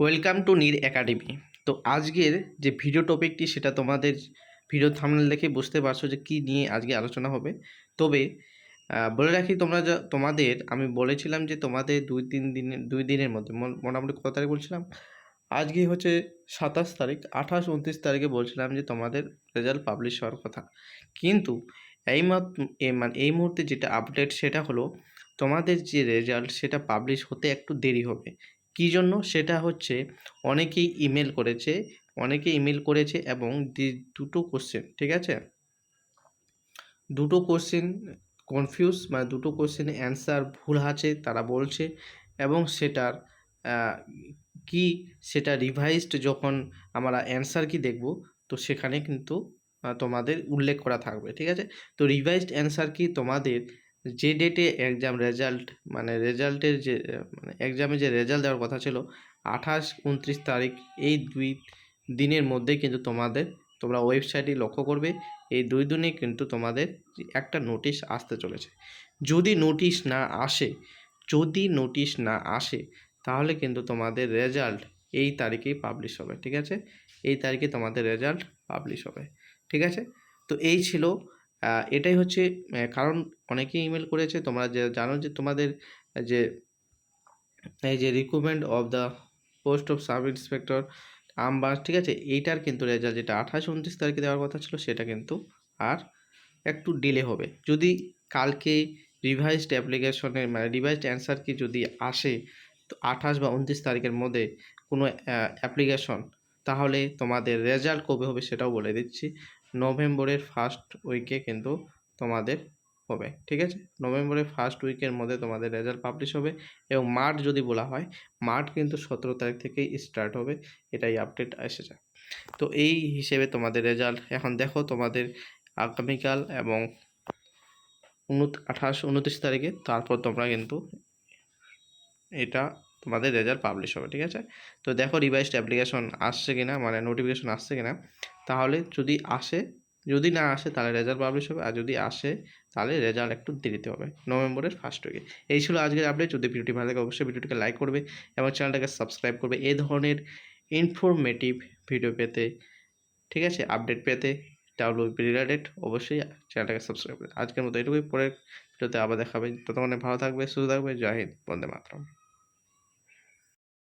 Welcome to Neer academy তো আজকের যে ভিডিও টপিকটি সেটা তোমাদের ভিডিও থামনেল দেখে বুঝতে পারছ যে কী নিয়ে আজকে আলোচনা হবে। তবে বলে রাখি তোমরা তোমাদের, আমি বলেছিলাম যে তোমাদের দুই তিন দিনের দুই দিনের মধ্যে মোটামুটি কত তারিখ বলছিলাম? আজকে হচ্ছে সাতাশ তারিখ, আঠাশ, উনত্রিশ তারিখে বলছিলাম যে তোমাদের রেজাল্ট পাবলিশ হওয়ার কথা। কিন্তু এই মানে এই মুহূর্তে যেটা আপডেট সেটা হলো তোমাদের যে রেজাল্ট সেটা পাবলিশ হতে একটু দেরি হবে। কী জন্য? সেটা হচ্ছে অনেকেই ইমেল করেছে, অনেকে ইমেল করেছে এবং দুটো কোশ্চেন ঠিক আছে? দুটো কোশ্চেন কনফিউজ মানে দুটো কোশ্চেনে অ্যান্সার ভুল আছে, তারা বলছে এবং সেটার কি সেটা রিভাইজড যখন আমরা অ্যান্সার কি দেখব, তো সেখানে কিন্তু তোমাদের উল্লেখ করা থাকবে, ঠিক আছে? তো রিভাইজড অ্যান্সার কি তোমাদের যে ডেটে এক্সাম রেজাল্ট মানে রেজাল্টের যে মানে এক্সামে যে রেজাল্ট দেওয়ার কথা ছিল, আঠাশ উনত্রিশ তারিখ, এই দুই দিনের মধ্যে কিন্তু তোমাদের, তোমরা ওয়েবসাইটে লক্ষ্য করবে, এই দুই দিনে কিন্তু তোমাদের একটা নোটিশ আসতে চলেছে। যদি নোটিশ না আসে, যদি নোটিশ না আসে, তাহলে কিন্তু তোমাদের রেজাল্ট এই তারিখেই পাবলিশ হবে, ঠিক আছে? এই তারিখে তোমাদের রেজাল্ট পাবলিশ হবে, ঠিক আছে? তো এই ছিল এটাই হচ্ছে কারণ অনেকেই ইমেল করেছে, তোমরা যে, জানো যে, তোমাদের যে, এই যে recruitment of the post of sub inspector আমবাস ঠিক আছে? এইটার কিন্তু রেজাল্ট যেটা আঠাশ উনত্রিশ তারিখে দেওয়ার কথা ছিল, সেটা কিন্তু আর একটু ডিলে হবে। যদি কালকে রিভাইজড অ্যাপ্লিকেশনের মানে রিভাইজড অ্যান্সার কি যদি আসে, তো আঠাশ বা উনত্রিশ তারিখের মধ্যে কোনো অ্যাপ্লিকেশন তাহলে তোমাদের রেজাল্ট কবে হবে সেটাও বলে দিচ্ছি। নভেম্বরের ফার্স্ট উইকে কিন্তু তোমাদের হবে, ঠিক আছে? নভেম্বরের ফার্স্ট উইকের মধ্যে তোমাদের রেজাল্ট পাবলিশ হবে এবং মার্চ যদি বলা হয়, মার্চ কিন্তু সতেরো তারিখ থেকেই স্টার্ট হবে, এটাই আপডেট এসেছে। তো এই হিসেবে তোমাদের রেজাল্ট এখন দেখো তোমাদের আগামীকাল এবং উনত আঠাশ, উনত্রিশ তারিখে, তারপর তোমরা কিন্তু এটা তোমাদের রেজাল্ট পাবলিশ হবে, ঠিক আছে? তো দেখো রিভাইসড অ্যাপ্লিকেশন আসছে কিনা মানে নোটিফিকেশন আসছে কিনা, তাহলে যদি আসে, যদি না আসে তাহলে রেজাল্ট পাবলিশ হবে, আর যদি আসে তাহলে রেজাল্ট একটু দেরিতে হবে, নভেম্বরের ফার্স্ট উইকে এই ছিল আজকের আপডেট যদি ভিডিওটি ভালো লাগে অবশ্যই ভিডিওটিকে লাইক করবে এবং চ্যানেলটাকে সাবস্ক্রাইব করবে এই ধরনের ইনফরমেটিভ ভিডিও পেতে, ঠিক আছে? আপডেট পেতে ডাব্লিউপি রিলেটেড অবশ্যই চ্যানেলটাকে সাবস্ক্রাইব করবে। আজকের মতো এটুকুই, পরের ভিডিওতে আবার দেখাবে। ততক্ষণে ভালো থাকবে, সুস্থ থাকবে, জয় হিন্দ, বন্দে মাতরম।